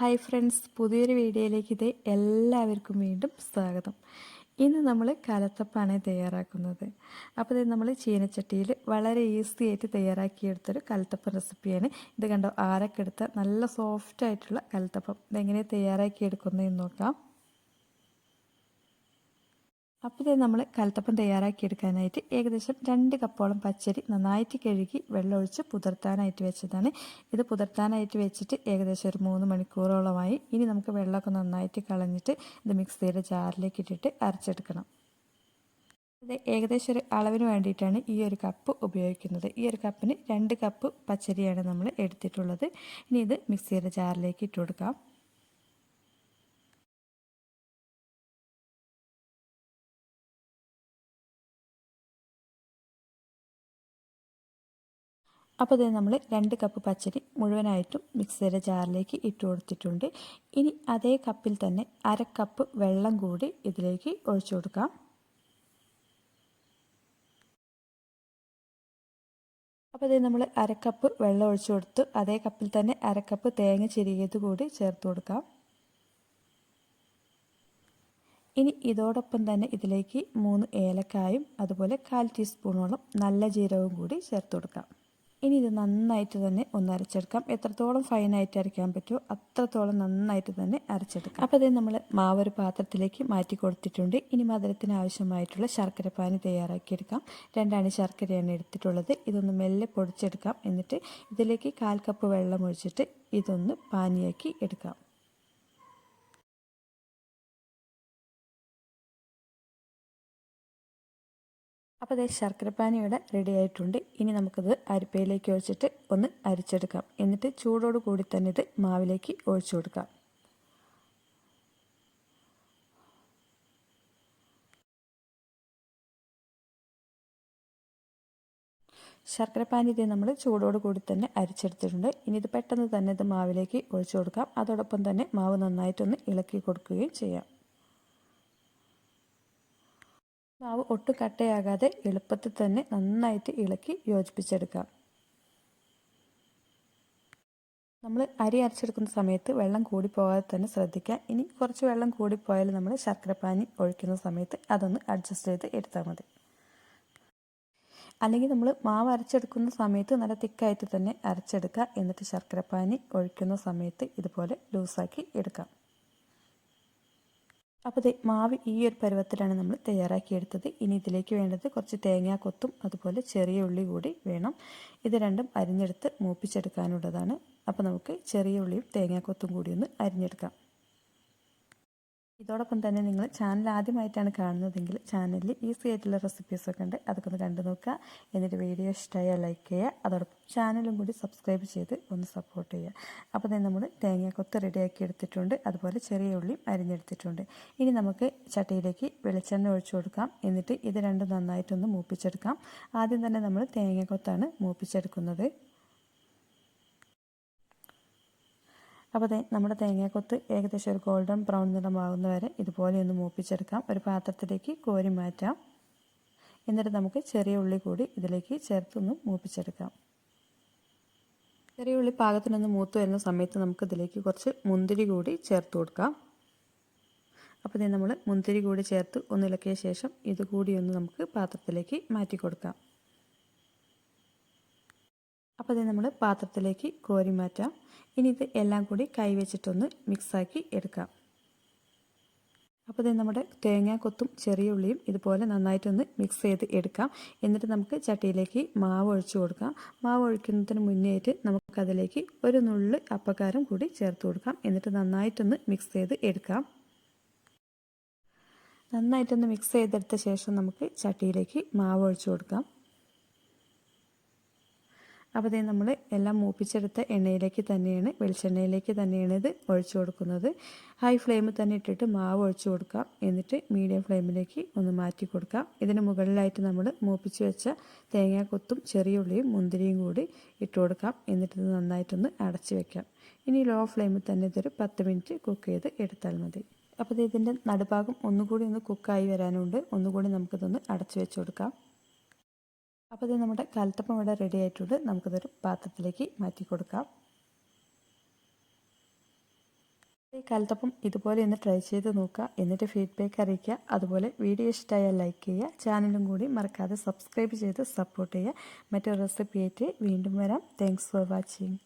Hi friends പുതിയൊരു വീഡിയോയിലേക്ക് ഇത് എല്ലാവർക്കും വീണ്ടും സ്വാഗതം. ഇന്ന് നമ്മൾ കലത്തപ്പാണ് തയ്യാറാക്കുന്നത്. അപ്പോൾ ഇത് നമ്മൾ ചീനച്ചട്ടിയിൽ വളരെ ഈസി ആയിട്ട് തയ്യാറാക്കിയെടുത്തൊരു കലത്തപ്പ റെസിപ്പിയാണ്. ഇത് കണ്ടോ ആരൊക്കെ എടുത്ത നല്ല സോഫ്റ്റ് ആയിട്ടുള്ള കലത്തപ്പം ഇതെങ്ങനെ തയ്യാറാക്കിയെടുക്കുന്നതെന്ന് നോക്കാം. അപ്പോൾ ഇത് നമ്മൾ കലത്തപ്പം തയ്യാറാക്കിയെടുക്കാനായിട്ട് ഏകദേശം രണ്ട് കപ്പോളം പച്ചരി നന്നായിട്ട് കഴുകി വെള്ളമൊഴിച്ച് പുതിർത്താനായിട്ട് വെച്ചതാണ്. ഇത് പുതിർത്താനായിട്ട് വെച്ചിട്ട് ഏകദേശം ഒരു മൂന്ന് മണിക്കൂറോളമായി. ഇനി നമുക്ക് വെള്ളമൊക്കെ നന്നായിട്ട് കളഞ്ഞിട്ട് ഇത് മിക്സിയുടെ ജാറിലേക്ക് ഇട്ടിട്ട് അരച്ചെടുക്കണം. ഇത് ഏകദേശം ഒരു അളവിന് വേണ്ടിയിട്ടാണ് ഈ ഒരു കപ്പ് ഉപയോഗിക്കുന്നത്. ഈ ഒരു കപ്പിന് രണ്ട് കപ്പ് പച്ചരിയാണ് നമ്മൾ എടുത്തിട്ടുള്ളത്. ഇനി ഇത് മിക്സിയുടെ ജാറിലേക്ക് ഇട്ട് കൊടുക്കാം. അപ്പോൾ ഇത് നമ്മൾ രണ്ട് കപ്പ് പച്ചരി മുഴുവനായിട്ടും മിക്സിയുടെ ജാറിലേക്ക് ഇട്ട് കൊടുത്തിട്ടുണ്ട്. ഇനി അതേ കപ്പിൽ തന്നെ അര കപ്പ് വെള്ളം കൂടി ഇതിലേക്ക് ഒഴിച്ചു കൊടുക്കാം. അപ്പോൾ ഇത് നമ്മൾ അരക്കപ്പ് വെള്ളം ഒഴിച്ചു കൊടുത്ത്. അതേ കപ്പിൽ തന്നെ അരക്കപ്പ് തേങ്ങ ചെരിയത് കൂടി ചേർത്ത് കൊടുക്കാം. ഇനി ഇതോടൊപ്പം തന്നെ ഇതിലേക്ക് മൂന്ന് ഏലക്കായും അതുപോലെ കാൽ ടീസ്പൂണോളം നല്ല ജീരകവും കൂടി ചേർത്ത് കൊടുക്കാം. ഇനി ഇത് നന്നായിട്ട് തന്നെ ഒന്ന് അരച്ചെടുക്കാം. എത്രത്തോളം ഫൈനായിട്ട് അരയ്ക്കാൻ പറ്റുമോ അത്രത്തോളം നന്നായിട്ട് തന്നെ അരച്ചെടുക്കാം. അപ്പോൾ ഇത് നമ്മൾ മാവ് ഒരു പാത്രത്തിലേക്ക് മാറ്റി കൊടുത്തിട്ടുണ്ട്. ഇനി മധുരത്തിന് ആവശ്യമായിട്ടുള്ള ശർക്കര പാനി തയ്യാറാക്കിയെടുക്കാം രണ്ടാണ് ശർക്കരയാണ് എടുത്തിട്ടുള്ളത്. ഇതൊന്ന് മെല്ലെ പൊടിച്ചെടുക്കാം. എന്നിട്ട് ഇതിലേക്ക് കാൽ കപ്പ് വെള്ളം ഒഴിച്ചിട്ട് ഇതൊന്ന് പാനിയാക്കി എടുക്കാം. അപ്പോൾ അതേ ശർക്കരപ്പാനി ഇവിടെ റെഡി ആയിട്ടുണ്ട്. ഇനി നമുക്കത് അരിപ്പയിലേക്ക് ഒഴിച്ചിട്ട് ഒന്ന് അരിച്ചെടുക്കാം. എന്നിട്ട് ചൂടോട് കൂടി തന്നെ ഇത് മാവിലേക്ക് ഒഴിച്ചു കൊടുക്കാം. ശർക്കരപ്പാനി ഇത് നമ്മൾ ചൂടോട് കൂടി തന്നെ അരിച്ചെടുത്തിട്ടുണ്ട്. ഇനി ഇത് പെട്ടെന്ന് തന്നെ ഇത് മാവിലേക്ക് ഒഴിച്ചു കൊടുക്കാം. അതോടൊപ്പം തന്നെ മാവ് നന്നായിട്ടൊന്ന് ഇളക്കി കൊടുക്കുകയും ചെയ്യാം. മാവ് ഒട്ടും കട്ടയാകാതെ എളുപ്പത്തിൽ തന്നെ നന്നായിട്ട് ഇളക്കി യോജിപ്പിച്ചെടുക്കാം. നമ്മൾ അരി അരച്ചെടുക്കുന്ന സമയത്ത് വെള്ളം കൂടിപ്പോകാതെ തന്നെ ശ്രദ്ധിക്കുക. ഇനി കുറച്ച് വെള്ളം കൂടിപ്പോയാൽ നമ്മൾ ശർക്കരപ്പാനി ഒഴിക്കുന്ന സമയത്ത് അതൊന്ന് അഡ്ജസ്റ്റ് ചെയ്ത് എടുത്താൽ മതി. അല്ലെങ്കിൽ നമ്മൾ മാവ് അരച്ചെടുക്കുന്ന സമയത്ത് നല്ല തിക്കായിട്ട് തന്നെ അരച്ചെടുക്കുക. എന്നിട്ട് ശർക്കരപ്പാനി ഒഴിക്കുന്ന സമയത്ത് ഇതുപോലെ ലൂസാക്കി എടുക്കാം. അപ്പോൾ ഇത് മാവ് ഈ ഒരു പരുവത്തിലാണ് നമ്മൾ തയ്യാറാക്കിയെടുത്തത് ഇനി ഇതിലേക്ക് വേണ്ടത് കുറച്ച് തേങ്ങാക്കൊത്തും അതുപോലെ ചെറിയ ഉള്ളി കൂടി വേണം. ഇത് രണ്ടും അരിഞ്ഞെടുത്ത് മൂപ്പിച്ചെടുക്കാനുള്ളതാണ്. അപ്പോൾ നമുക്ക് ചെറിയ ഉള്ളിയും തേങ്ങാക്കൊത്തും കൂടി ഒന്ന് അരിഞ്ഞെടുക്കാം. ഇതോടൊപ്പം തന്നെ നിങ്ങൾ ചാനൽ ആദ്യമായിട്ടാണ് കാണുന്നതെങ്കിൽ ചാനലിൽ ഈസി ആയിട്ടുള്ള റെസിപ്പീസൊക്കെ ഉണ്ട്. അതൊക്കെ ഒന്ന് കണ്ടു നോക്കുക. എന്നിട്ട് വീഡിയോ ഇഷ്ടമായാൽ ലൈക്ക് ചെയ്യുക. അതോടൊപ്പം ചാനലും കൂടി സബ്സ്ക്രൈബ് ചെയ്ത് ഒന്ന് സപ്പോർട്ട് ചെയ്യുക. അപ്പോൾ തന്നെ നമ്മൾ തേങ്ങ കൊത്ത് റെഡിയാക്കി എടുത്തിട്ടുണ്ട്. അതുപോലെ ചെറിയ ഉള്ളിയും അരിഞ്ഞെടുത്തിട്ടുണ്ട്. ഇനി നമുക്ക് ചട്ടിയിലേക്ക് വെളിച്ചെണ്ണ ഒഴിച്ചു കൊടുക്കാം. എന്നിട്ട് ഇത് രണ്ടും നന്നായിട്ടൊന്ന് മൂപ്പിച്ചെടുക്കാം. ആദ്യം തന്നെ നമ്മൾ തേങ്ങാക്കൊത്താണ് മൂപ്പിച്ചെടുക്കുന്നത്. അപ്പോൾ നമ്മുടെ തേങ്ങാക്കൊത്ത് ഏകദേശം ഒരു ഗോൾഡൻ ബ്രൗൺ നിറമാകുന്ന വരെ ഇതുപോലെ ഒന്ന് മൂപ്പിച്ചെടുക്കാം. ഒരു പാത്രത്തിലേക്ക് കോരി മാറ്റാം. എന്നിട്ട് നമുക്ക് ചെറിയ ഉള്ളി കൂടി ഇതിലേക്ക് ചേർത്തൊന്ന് മൂപ്പിച്ചെടുക്കാം. ചെറിയ ഉള്ളി പാകത്തിനൊന്ന് മൂത്ത് വരുന്ന സമയത്ത് നമുക്ക് ഇതിലേക്ക് കുറച്ച് മുന്തിരി കൂടി ചേർത്ത് കൊടുക്കാം. അപ്പോൾ ഇത് നമ്മൾ മുന്തിരി കൂടി ചേർത്ത് ഒന്ന് ഇളക്കിയ ശേഷം ഇത് കൂടി ഒന്ന് നമുക്ക് പാത്രത്തിലേക്ക് മാറ്റി കൊടുക്കാം. അപ്പോൾ ഇത് നമ്മൾ പാത്രത്തിലേക്ക് കോരി മാറ്റാം. ഇനി ഇത് എല്ലാം കൂടി കൈവച്ചിട്ടൊന്ന് മിക്സാക്കി എടുക്കാം. അപ്പോൾ ഇത് നമ്മുടെ തേങ്ങാക്കൊത്തും കൊത്തും ചെറിയ ഉള്ളിയും ഇതുപോലെ നന്നായിട്ടൊന്ന് മിക്സ് ചെയ്ത് എടുക്കാം. എന്നിട്ട് നമുക്ക് ചട്ടിയിലേക്ക് മാവ് ഒഴിച്ചു കൊടുക്കാം. മാവ് ഒഴിക്കുന്നതിന് മുന്നേറ്റ് നമുക്കതിലേക്ക് ഒരു നുള്ള് അപ്പക്കാരം കൂടി ചേർത്ത് കൊടുക്കാം. എന്നിട്ട് നന്നായിട്ടൊന്ന് മിക്സ് ചെയ്ത് എടുക്കാം. നന്നായിട്ടൊന്ന് മിക്സ് ചെയ്തെടുത്ത ശേഷം നമുക്ക് ചട്ടിയിലേക്ക് മാവ് ഒഴിച്ചു കൊടുക്കാം. അപ്പോൾ ഇത് നമ്മൾ എല്ലാം മൂപ്പിച്ചെടുത്ത എണ്ണയിലേക്ക് തന്നെയാണ് വെളിച്ചെണ്ണയിലേക്ക് തന്നെയാണ് ഇത് ഒഴിച്ചു കൊടുക്കുന്നത്. ഹൈ ഫ്ലെയിമിൽ തന്നെ ഇട്ടിട്ട് മാവ് ഒഴിച്ചു കൊടുക്കാം. എന്നിട്ട് മീഡിയം ഫ്ലെയിമിലേക്ക് ഒന്ന് മാറ്റി കൊടുക്കാം. ഇതിന് മുകളിലായിട്ട് നമ്മൾ മൂപ്പിച്ച് വെച്ച തേങ്ങാക്കൊത്തും ചെറിയ ഉള്ളിയും മുന്തിരിയും കൂടി ഇട്ട് കൊടുക്കാം. എന്നിട്ട് നന്നായിട്ടൊന്ന് അടച്ച് വെക്കാം. ഇനി ലോ ഫ്ലെയിമിൽ തന്നെ ഇതൊരു പത്ത് മിനിറ്റ് കുക്ക് ചെയ്ത് എടുത്താൽ മതി. അപ്പോൾ ഇതിന്റെ നടുഭാഗം ഒന്നുകൂടി ഒന്ന് കുക്കായി വരാനുണ്ട്. ഒന്നുകൂടി നമുക്കിതൊന്ന് അടച്ചു വെച്ച് കൊടുക്കാം. അപ്പോൾ ഇത് നമ്മുടെ കലത്തപ്പം ഇവിടെ റെഡി ആയിട്ടുണ്ട്. നമുക്കിതൊരു പാത്രത്തിലേക്ക് മാറ്റി കൊടുക്കാം. ഈ കാലത്തപ്പം ഇതുപോലെ ഒന്ന് ട്രൈ ചെയ്ത് നോക്കുക. എന്നിട്ട് ഫീഡ്ബാക്ക് അറിയിക്കുക. അതുപോലെ വീഡിയോ ഇഷ്ടമായാൽ ലൈക്ക് ചെയ്യുക. ചാനലും കൂടി മറക്കാതെ സബ്സ്ക്രൈബ് ചെയ്ത് സപ്പോർട്ട് ചെയ്യുക. മറ്റൊരു റെസിപ്പി ആയിട്ട് വീണ്ടും വരാം. Thanks for watching